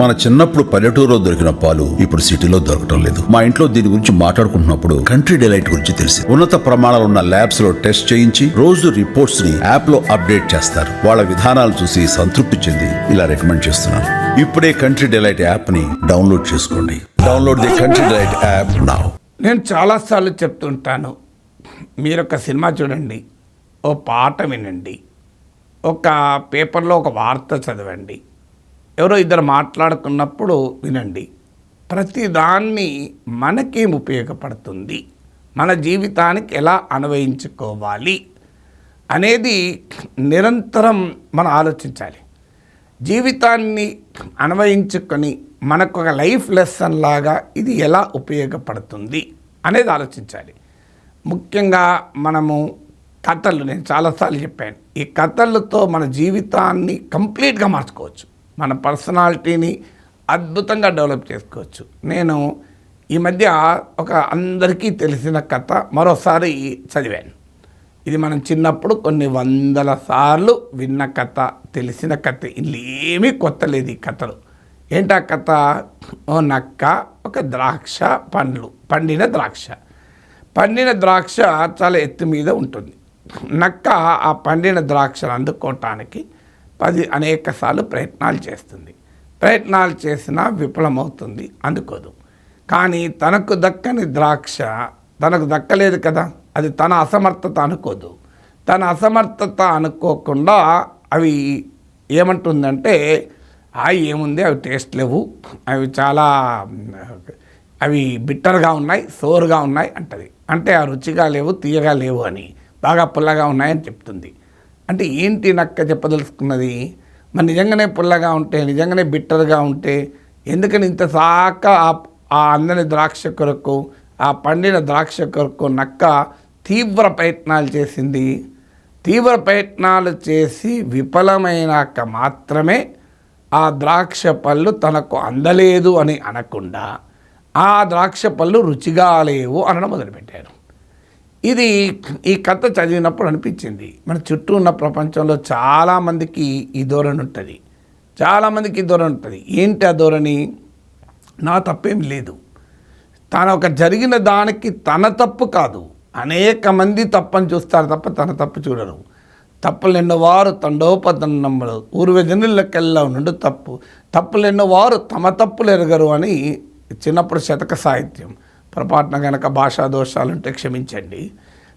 మన చిన్నప్పుడు పల్లెటూరులో దొరికిన పాలు ఇప్పుడు సిటీలో దొరకటం లేదు. మా ఇంట్లో దీని గురించి మాట్లాడుకుంటున్నప్పుడు కంట్రీ డిలైట్ గురించి తెలిసి ఉన్నత ప్రమాణాలు ఉన్న ల్యాబ్స్లో టెస్ట్ చేయించి రోజు రిపోర్ట్స్ని యాప్లో అప్డేట్ చేస్తారు. వాళ్ళ విధానాలు చూసి సంతృప్తి చెంది ఇలా రికమెండ్ చేస్తున్నాను. ఇప్పుడే కంట్రీ డిలైట్ యాప్ని డౌన్లోడ్ చేసుకోండి. Download the Country Delight app now నేను చాలాసార్లు చెప్తుంటాను మీరు ఒక సినిమా చూడండి ఓ పాట వినండి ఒక పేపర్లో ఒక వార్త చదవండి. ఎవరో ఇద్దరు మాట్లాడుకున్నప్పుడు వినండి. ప్రతిదాన్ని మనకేం ఉపయోగపడుతుంది? మన జీవితానికి ఎలా అన్వయించుకోవాలి? అనేది నిరంతరం మనం ఆలోచించాలి. జీవితాన్ని అన్వయించుకొని మనకు ఒక లైఫ్ లెసన్ లాగా ఇది ఎలా ఉపయోగపడుతుంది అనేది ఆలోచించాలి. ముఖ్యంగా మనము కథలు నేను చాలాసార్లు చెప్పాను. ఈ కథలతో మన జీవితాన్ని కంప్లీట్గా మార్చుకోవచ్చు. మన పర్సనాలిటీని అద్భుతంగా డెవలప్ చేసుకోవచ్చు. నేను ఈ మధ్య ఒక అందరికీ తెలిసిన కథ మరోసారి చదివాను. ఇది మనం చిన్నప్పుడు కొన్ని వందల సార్లు విన్న కథ తెలిసిన కథ ఇల్లు ఏమీ కొత్త లేదు ఈ కథలు. ఏంటా కథ? ఓ నక్క ఒక ద్రాక్ష పండ్లు పండిన ద్రాక్ష. పండిన ద్రాక్ష చాలా ఎత్తు మీద ఉంటుంది. నక్క ఆ పండిన ద్రాక్షను అందుకోవటానికి పది అనేక సార్లు ప్రయత్నాలు చేస్తుంది. ప్రయత్నాలు చేసినా విఫలమవుతుంది అందుకోదు. కానీ తనకు దక్కని ద్రాక్ష తనకు దక్కలేదు కదా అది తన అసమర్థత అనుకోదు. తన అసమర్థత అనుకోకుండా అవి ఏమంటుందంటే ఆ ఏముంది? అవి టేస్ట్ లేవు. అవి చాలా అవి బిట్టర్గా ఉన్నాయి సోరుగా ఉన్నాయి అంటది. అంటే ఆ రుచిగా లేవు తీయగా లేవు అని బాగా పుల్లగా ఉన్నాయని చెప్తుంది. అంటే ఏంటి నక్క చెప్పదలుచుకున్నది? మరి నిజంగానే పుల్లగా ఉంటే నిజంగానే బిట్టర్గా ఉంటే ఎందుకని ఇంత సాక ఆ- ఆ అందని ద్రాక్ష కొరకు ఆ పండిన ద్రాక్ష కొరకు నక్క తీవ్ర ప్రయత్నాలు చేసింది? తీవ్ర ప్రయత్నాలు చేసి విఫలమైనాక మాత్రమే ఆ ద్రాక్ష పళ్ళు తనకు అందలేదు అని అనకుండా ఆ ద్రాక్ష పళ్ళు రుచిగా లేవు అనడం మొదలుపెట్టారు. ఇది ఈ కథ చదివినప్పుడు అనిపించింది. మన చుట్టూ ఉన్న ప్రపంచంలో చాలామందికి ఈ ధోరణి ఉంటుంది. చాలామందికి ఈ ధోరణి ఉంటుంది. ఏంటి ఆ ధోరణి? నా తప్పేం లేదు. తన ఒక జరిగిన దానికి తన తప్పు కాదు. అనేక మంది తప్పని చూస్తారు తప్ప తన తప్పు చూడరు. తప్పులెన్నో వారు తండోపతండములు ఊర్వజనులకెల్లా నుండి తప్పు. తప్పులెన్నో వారు తమ తప్పులు ఎరగరు అని చిన్నప్పుడు శతక సాహిత్యం. పొరపాటున కనుక భాషా దోషాలు ఉంటే క్షమించండి.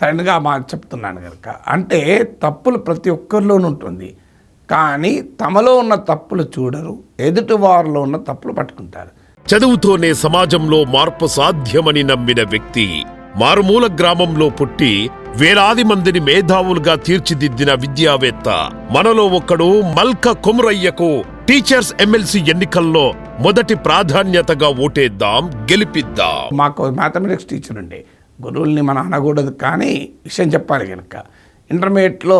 సడన్గా మా చెప్తున్నాను కనుక అంటే తప్పులు ప్రతి ఒక్కరిలోనూ ఉంటుంది. కానీ తమలో ఉన్న తప్పులు చూడరు. ఎదుటి వారిలో ఉన్న తప్పులు పట్టుకుంటారు. చదువుతోనే సమాజంలో మార్పు సాధ్యమని నమ్మిన వ్యక్తి మారుమూల గ్రామంలో పుట్టి వేలాది మందిని మేధావులుగా తీర్చిదిద్దిన విద్యావేత్త మనలో ఒక్కడు మల్క కుమరయ్యకు టీచర్స్ ఎమ్మెల్సీ ఎన్నికల్లో మొదటి ప్రాధాన్యతగా ఓటేద్దాం గెలిపిద్దాం. మాకు మ్యాథమెటిక్స్ టీచర్ ఉండే. గురువుల్ని మనం అనకూడదు కానీ విషయం చెప్పాలి కనుక ఇంటర్మీడియట్లో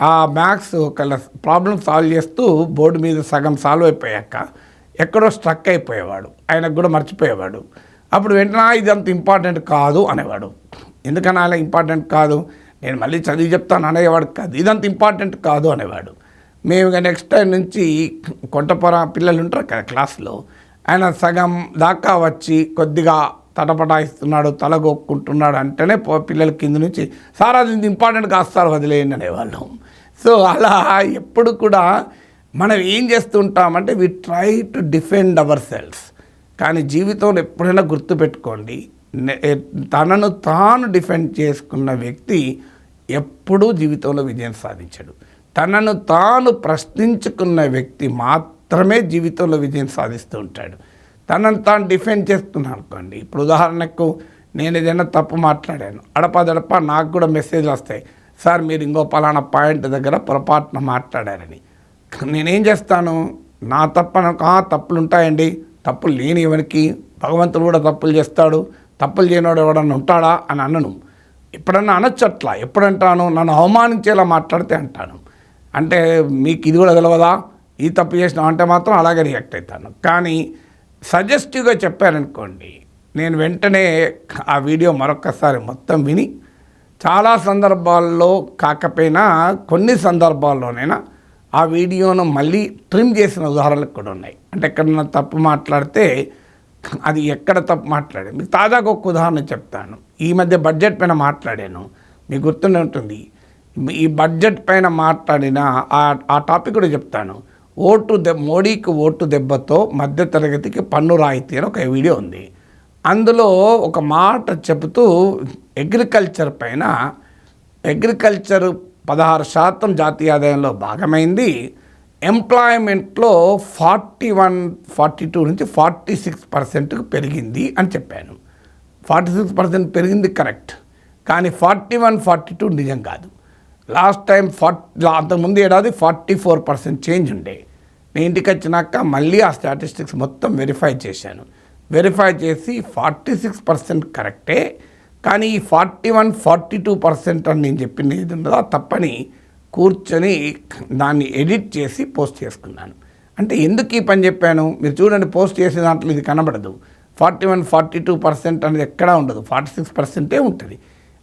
ఆ మ్యాథ్స్ ఒక ప్రాబ్లం సాల్వ్ చేస్తూ బోర్డు మీద సగం సాల్వ్ అయిపోయాక ఎక్కడో స్ట్రక్ అయిపోయేవాడు. ఆయనకు కూడా మర్చిపోయేవాడు. అప్పుడు వెంటనే ఇది అంత ఇంపార్టెంట్ కాదు అనేవాడు. ఎందుకని అలా ఇంపార్టెంట్ కాదు? నేను మళ్ళీ చదివి చెప్తాను అనేవాడు కాదు. ఇదంత ఇంపార్టెంట్ కాదు అనేవాడు. మేము ఇక నెక్స్ట్ టైం నుంచి కొంటపొర పిల్లలు ఉంటారు కదా క్లాస్లో ఆయన సగం దాకా వచ్చి కొద్దిగా తటపటాయిస్తున్నాడు తలగొక్కుంటున్నాడు అంటేనే పో- పిల్లల కింద నుంచి సార్ అది ఇంపార్టెంట్ కాస్తారు వదిలేయండి అనేవాళ్ళం. సో అలా ఎప్పుడు కూడా మనం ఏం చేస్తుంటామంటే we try to defend our selves కానీ జీవితంలో ఎప్పుడైనా గుర్తుపెట్టుకోండి తనను తాను డిఫెండ్ చేసుకున్న వ్యక్తి ఎప్పుడూ జీవితంలో విజయం సాధించాడు. తనను తాను ప్రశ్నించుకున్న వ్యక్తి మాత్రమే జీవితంలో విజయం సాధిస్తూ ఉంటాడు. తనను తాను డిఫెండ్ చేస్తున్నాను అనుకోండి. ఇప్పుడు ఉదాహరణకు నేను ఏదైనా తప్పు మాట్లాడాను. అడపదడప నాకు కూడా మెసేజ్లు వస్తాయి. సార్ మీరు ఇంకో పలానా పాయింట్ దగ్గర పొరపాటున మాట్లాడారని. నేనేం చేస్తాను? నా తప్ప తప్పులు ఉంటాయండి. తప్పులు లేని ఎవరికి భగవంతుడు కూడా తప్పులు చేస్తాడు. తప్పులు చేయనోడు ఎవడన్నా ఉంటాడా అని అనను. ఎప్పుడన్నా అనొచ్చు అట్లా ఎప్పుడంటాను? నన్ను అవమానించేలా మాట్లాడితే అంటాను. అంటే మీకు ఇది కూడా తెలియదా ఈ తప్పు చేసినా అంటే మాత్రం అలాగే రియాక్ట్ అవుతాను. కానీ సజెస్టివ్గా చెప్పారనుకోండి నేను వెంటనే ఆ వీడియో మరొకసారి మొత్తం విని చాలా సందర్భాల్లో కాకపోయినా కొన్ని సందర్భాల్లోనైనా ఆ వీడియోను మళ్ళీ ట్రిమ్ చేసిన ఉదాహరణలు కూడా ఉన్నాయి. అంటే ఎక్కడన్నా తప్పు మాట్లాడితే అది ఎక్కడ తప్పు మాట్లాడాను మీకు తాజాగా ఒక ఉదాహరణ చెప్తాను. ఈ మధ్య బడ్జెట్ పైన మాట్లాడాను. మీకు గుర్తుండే ఉంటుంది. ఈ బడ్జెట్ పైన మాట్లాడిన ఆ ఆ టాపిక్ కూడా చెప్తాను. ఓటు దెబ్బ మోడీకి ఓటు దెబ్బతో మధ్యతరగతికి పన్ను రాయితీ అని ఒక వీడియో ఉంది. అందులో ఒక మాట చెబుతూ అగ్రికల్చర్ పైన అగ్రికల్చర్ పదహారు శాతం జాతీయ ఆదాయంలో భాగమైంది. ఎంప్లాయ్మెంట్లో ఫార్టీ వన్ ఫార్టీ టూ నుంచి ఫార్టీ సిక్స్ పర్సెంట్కి పెరిగింది అని చెప్పాను. ఫార్టీ సిక్స్ పర్సెంట్ పెరిగింది కరెక్ట్. కానీ ఫార్టీ వన్ ఫార్టీ టూ నిజం కాదు. లాస్ట్ టైం ఫార్టీ అంతకుముందు ఏడాది ఫార్టీ ఫోర్ పర్సెంట్ చేంజ్ ఉండే. నేను ఇంటికి వచ్చినాక మళ్ళీ ఆ స్టాటిస్టిక్స్ మొత్తం వెరిఫై చేశాను. వెరిఫై చేసి ఫార్టీ సిక్స్ పర్సెంట్ కరెక్టే కానీ ఈ forty one forty two percent అని నేను చెప్పింది ఏది ఉన్నదో తప్పని కూర్చొని దాన్ని ఎడిట్ చేసి పోస్ట్ చేసుకున్నాను. అంటే ఎందుకు ఈ పని చెప్పాను? మీరు చూడండి పోస్ట్ చేసే దాంట్లో ఇది కనబడదు. Forty one forty two percent అనేది ఎక్కడా ఉండదు. ఫార్టీ సిక్స్ పర్సెంటే ఉంటుంది.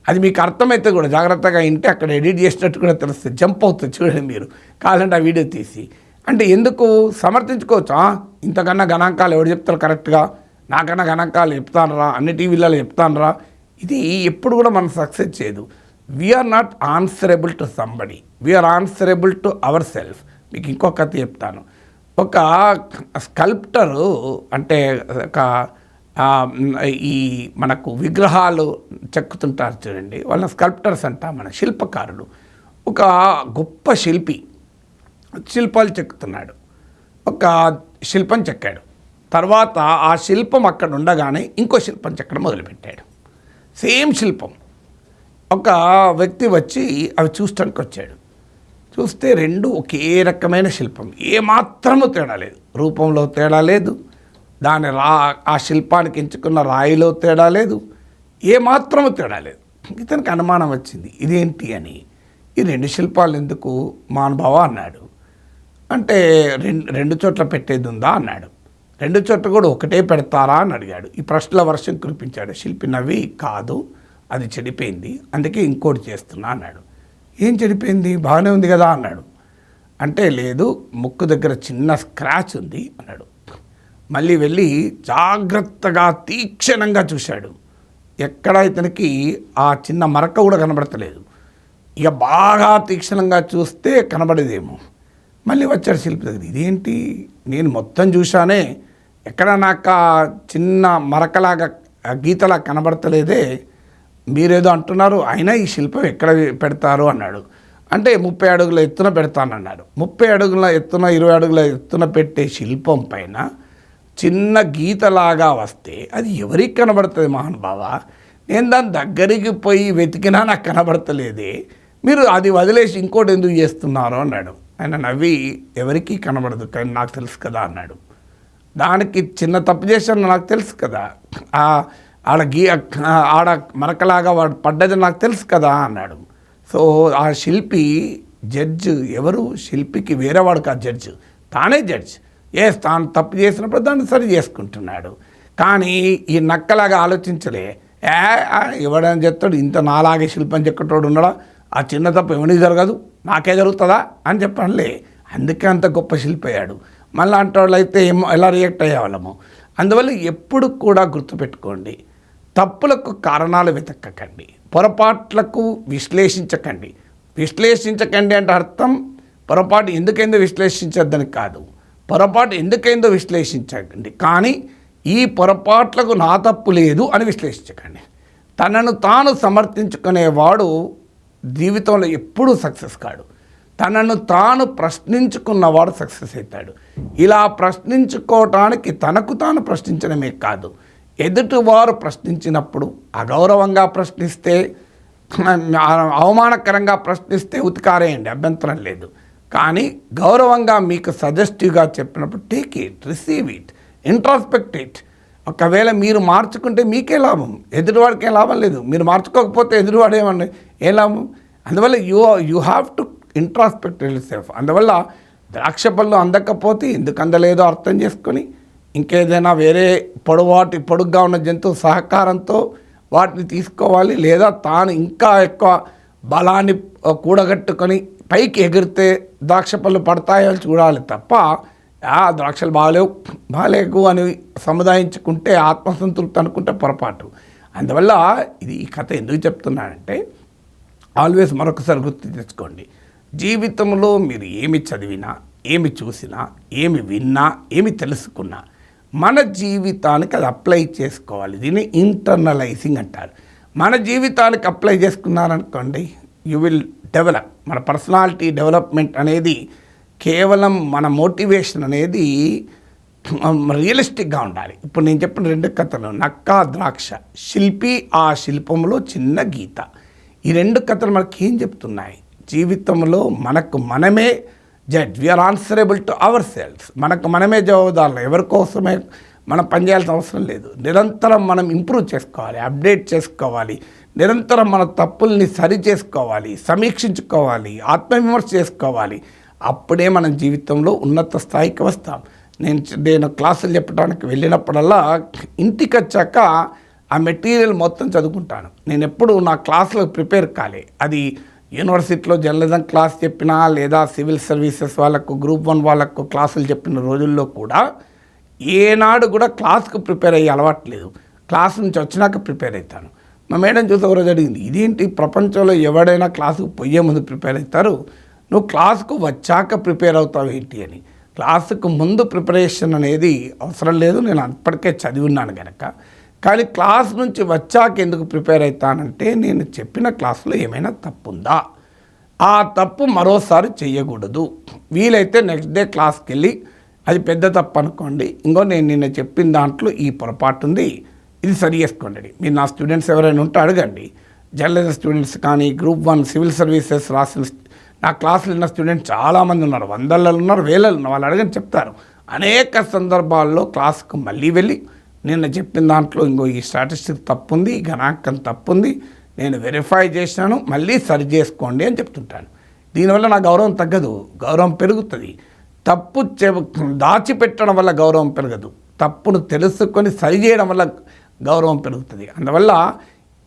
అది మీకు అర్థమైతే కూడా జాగ్రత్తగా వింటే అక్కడ ఎడిట్ చేసినట్టు కూడా తెలుస్తుంది. జంప్ అవుతుంది చూడండి మీరు. కావాలంటే ఆ వీడియో తీసి. అంటే ఎందుకు? సమర్థించుకోవచ్చా? ఇంతకన్నా గణాంకాలు ఎవరు చెప్తారు కరెక్ట్గా? నాకన్నా గణాంకాలు చెప్తానరా? అన్ని టీవీలలో చెప్తానరా? ఇది ఎప్పుడు కూడా మనం సక్సెస్ చేయదు. We are not answerable to somebody we are answerable to our self మీకు ఇంకో కథ చెప్తాను. ఒక స్కల్ప్టరు అంటే ఒక ఈ మనకు విగ్రహాలు చెక్కుతుంటారు చూడండి. వాళ్ళ స్కల్ప్టర్స్ అంట మన శిల్పకారులు. ఒక గొప్ప శిల్పి శిల్పాలు చెక్కుతున్నాడు. ఒక శిల్పం చెక్కాడు. తర్వాత ఆ శిల్పం అక్కడ ఉండగానే ఇంకో శిల్పం చెక్కడం మొదలుపెట్టాడు. సేమ్ శిల్పం. ఒక వ్యక్తి వచ్చి అవి చూస్తానికి వచ్చాడు. చూస్తే రెండు ఒకే రకమైన శిల్పం. ఏమాత్రము తేడా లేదు. రూపంలో తేడా లేదు. దాని రా ఆ శిల్పానికి ఎంచుకున్న రాయిలో తేడా లేదు. ఏమాత్రము తేడా లేదు. ఇతనికి అనుమానం వచ్చింది. ఇదేంటి అని. ఈ రెండు శిల్పాలు ఎందుకు? మానుభావ అన్నాడు. అంటే రెండు రెండు చోట్ల పెట్టేది ఉందా అన్నాడు. రెండు చోట్ల కూడా ఒకటే పెడతారా అని అడిగాడు. ఈ ప్రశ్నల వర్షం కురిపించాడు. శిల్పి నవ్వి కాదు అది చెడిపోయింది. అందుకే ఇంకోటి చేస్తున్నా అన్నాడు. ఏం చెడిపోయింది? బాగానే ఉంది కదా అన్నాడు. అంటే లేదు ముక్కు దగ్గర చిన్న స్క్రాచ్ ఉంది అన్నాడు. మళ్ళీ వెళ్ళి జాగ్రత్తగా తీక్షణంగా చూశాడు. ఎక్కడ ఇతనికి ఆ చిన్న మరక కూడా కనబడతలేదు. ఇక బాగా తీక్షణంగా చూస్తే కనబడేదేమో. మళ్ళీ వచ్చాడు శిల్పి దగ్గర ఇదేంటి? నేను మొత్తం చూశానే. ఎక్కడ నాకు ఆ చిన్న మరకలాగా గీతలా కనబడతలేదే. మీరేదో అంటున్నారు. అయినా ఈ శిల్పం ఎక్కడ పెడతారు? అన్నాడు. అంటే ముప్పై అడుగుల ఎత్తున పెడతానన్నాడు. ముప్పై అడుగుల ఎత్తున ఇరవై అడుగుల ఎత్తున పెట్టే శిల్పం పైన చిన్న గీతలాగా వస్తే అది ఎవరికి కనబడుతుంది మహానుభావ నేను దాని దగ్గరికి పోయి వెతికినా నాకు కనబడతలేదే. మీరు అది వదిలేసి ఇంకోటి ఎందుకు చేస్తున్నారు? అన్నాడు. ఆయన నవ్వి ఎవరికీ కనబడదు కానీ నాకు తెలుసు కదా అన్నాడు. దానికి చిన్న తప్పు చేశాను నాకు తెలుసు కదా. ఆడ గీ ఆడ మరకలాగా వాడు పడ్డది నాకు తెలుసు కదా అన్నాడు. సో ఆ శిల్పి జడ్జ్ ఎవరు? శిల్పికి వేరేవాడు కాదు జడ్జ్. తానే జడ్జ్. ఏ తాను తప్పు చేసినప్పుడు దాన్ని సరి చేసుకుంటున్నాడు. కానీ ఈ నక్కలాగా ఆలోచించలే. ఏ ఆ, ఎవడని చెప్తాడు ఇంత నాలాగే శిల్పం చెక్కటోడు ఉన్నాడా? ఆ చిన్న తప్పు ఎవరికి జరగదు? నాకే జరుగుతుందా? అని చెప్పనులే. అందుకే అంత గొప్ప శిల్పి అయ్యాడు. మళ్ళీ అంటే అయితే ఏమో ఎలా రియాక్ట్ అయ్యేవాళ్ళము? అందువల్ల ఎప్పుడు కూడా గుర్తుపెట్టుకోండి తప్పులకు కారణాలు వెతకకండి పొరపాట్లకు విశ్లేషించకండి. విశ్లేషించకండి అంటే అర్థం పొరపాటు ఎందుకెందుకు విశ్లేషించొద్దని కాదు. పొరపాటు ఎందుకైందో విశ్లేషించకండి. కానీ ఈ పొరపాట్లకు నా తప్పు లేదు అని విశ్లేషించకండి. తనను తాను సమర్థించుకునేవాడు జీవితంలో ఎప్పుడూ సక్సెస్ కాడు. తనను తాను ప్రశ్నించుకున్నవాడు సక్సెస్ అవుతాడు. ఇలా ప్రశ్నించుకోవటానికి తనకు తాను ప్రశ్నించడమే కాదు. ఎదుటివారు ప్రశ్నించినప్పుడు అగౌరవంగా ప్రశ్నిస్తే అవమానకరంగా ప్రశ్నిస్తే ఉతికారేయండి. అభ్యంతరం లేదు. కానీ గౌరవంగా మీకు సజెస్టివ్గా చెప్పినప్పుడు take it receive it introspect it ఒకవేళ మీరు మార్చుకుంటే మీకే లాభం ఎదుటివాడికి ఏం లాభం లేదు. మీరు మార్చుకోకపోతే ఎదుటివాడు ఏమన్నా ఏ లాభం? అందువల్ల you you have to introspect self అందువల్ల ద్రాక్ష పళ్ళు అందకపోతే ఎందుకు అందలేదో అర్థం చేసుకొని ఇంకేదైనా వేరే పొడవాటి పొడుగ్గా ఉన్న జంతువు సహకారంతో వాటిని తీసుకోవాలి. లేదా తాను ఇంకా ఎక్కువ బలాన్ని కూడగట్టుకొని పైకి ఎగిరితే ద్రాక్ష పళ్ళు పడతాయో చూడాలి తప్ప ఆ ద్రాక్షలు బాగాలేవు బాగాలేకు అని సముదాయించుకుంటే ఆత్మసంతృప్తి అనుకుంటే పొరపాటు. అందువల్ల ఇది ఈ కథ ఎందుకు చెప్తున్నానంటే ఆల్వేస్ మరొకసారి గుర్తు తెచ్చుకోండి. జీవితంలో మీరు ఏమి చదివినా ఏమి చూసినా ఏమి విన్నా ఏమి తెలుసుకున్నా మన జీవితానికి అది అప్లై చేసుకోవాలి. దీన్ని ఇంటర్నలైజింగ్ అంటారు. మన జీవితానికి అప్లై చేసుకున్నారనుకోండి యు విల్ డెవలప్ మన పర్సనాలిటీ డెవలప్మెంట్ అనేది కేవలం మన మోటివేషన్ అనేది రియలిస్టిక్గా ఉండాలి. ఇప్పుడు నేను చెప్పిన రెండు కథలు నక్కా ద్రాక్ష శిల్పి ఆ శిల్పంలో చిన్న గీత. ఈ రెండు కథలు మనకి ఏం చెప్తున్నాయి? జీవితంలో మనకు మనమే Z we are answerable to our selves మనకు మనమే జవాబుదారులు. ఎవరి కోసమే మనం పనిచేయాల్సిన అవసరం లేదు. నిరంతరం మనం ఇంప్రూవ్ చేసుకోవాలి అప్డేట్ చేసుకోవాలి. నిరంతరం మన తప్పుల్ని సరి చేసుకోవాలి సమీక్షించుకోవాలి ఆత్మవిమర్శ చేసుకోవాలి. అప్పుడే మన జీవితంలో ఉన్నత స్థాయికి వస్తాం. నేను నేను క్లాసులు చెప్పడానికి వెళ్ళినప్పుడల్లా ఇంటికి వచ్చాక ఆ మెటీరియల్ మొత్తం చదువుకుంటాను. నేను ఎప్పుడు నా క్లాసులకు ప్రిపేర్ కాలే. అది యూనివర్సిటీలో జర్నలిజం క్లాస్ చెప్పినా లేదా సివిల్ సర్వీసెస్ వాళ్ళకు గ్రూప్ వన్ వాళ్ళకు క్లాసులు చెప్పిన రోజుల్లో కూడా ఏనాడు కూడా క్లాస్కు ప్రిపేర్ అయ్యే అలవాటు లేదు. క్లాస్ నుంచి వచ్చినాక ప్రిపేర్ అవుతాను. మా మేడం చూసి ఒకరోజు అడిగింది ఇదేంటి ప్రపంచంలో ఎవడైనా క్లాసుకు పోయే ముందు ప్రిపేర్ అవుతారు? నువ్వు క్లాస్కు వచ్చాక ప్రిపేర్ అవుతావు ఏంటి అని. క్లాసుకు ముందు ప్రిపరేషన్ అనేది అవసరం లేదు నేను అప్పటికే చదివి ఉన్నాను కనుక కానీ క్లాస్ నుంచి వచ్చాక ఎందుకు ప్రిపేర్ అవుతానంటే నేను చెప్పిన క్లాసులో ఏమైనా తప్పు ఉందా ఆ తప్పు మరోసారి చేయకూడదు వీలైతే నెక్స్ట్ డే క్లాస్కి వెళ్ళి అది పెద్ద తప్పు అనుకోండి. ఇంకో నేను నిన్న చెప్పిన దాంట్లో ఈ పొరపాటు ఉంది. ఇది సరి చేసుకోండి. మీరు నా స్టూడెంట్స్ ఎవరైనా ఉంటే అడగండి. జర్నలిజం స్టూడెంట్స్ కానీ గ్రూప్ వన్ సివిల్ సర్వీసెస్ రాసిన నా క్లాసులు ఉన్న స్టూడెంట్స్ చాలామంది ఉన్నారు. వందలలో ఉన్నారు వేలలో ఉన్నారు. వాళ్ళు అడగని చెప్తారు. అనేక సందర్భాల్లో క్లాస్కు మళ్ళీ వెళ్ళి నిన్న చెప్పిన దాంట్లో ఇంకో ఈ స్టాటిస్టిక్ తప్పుంది ఈ గణాంకం తప్పుంది నేను వెరిఫై చేసినాను మళ్ళీ సరి చేసుకోండి అని చెప్తుంటాను. దీనివల్ల నా గౌరవం తగ్గదు. గౌరవం పెరుగుతుంది. తప్పు చె దాచిపెట్టడం వల్ల గౌరవం పెరగదు. తప్పును తెలుసుకొని సరి చేయడం వల్ల గౌరవం పెరుగుతుంది. అందువల్ల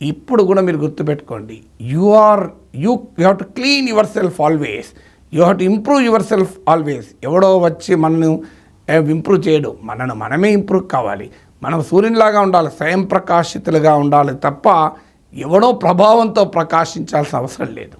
ఇప్పుడు కూడా మీరు గుర్తుపెట్టుకోండి you are you you have to clean your self always you have to improve your self always ఎవడో వచ్చి మనను ఇంప్రూవ్ చేయడు. మనను మనమే ఇంప్రూవ్ కావాలి. మనం సూర్యునిలాగా ఉండాలి స్వయం ప్రకాశితులుగా ఉండాలి తప్ప ఎవడో ప్రభావంతో ప్రకాశించాల్సిన అవసరం లేదు.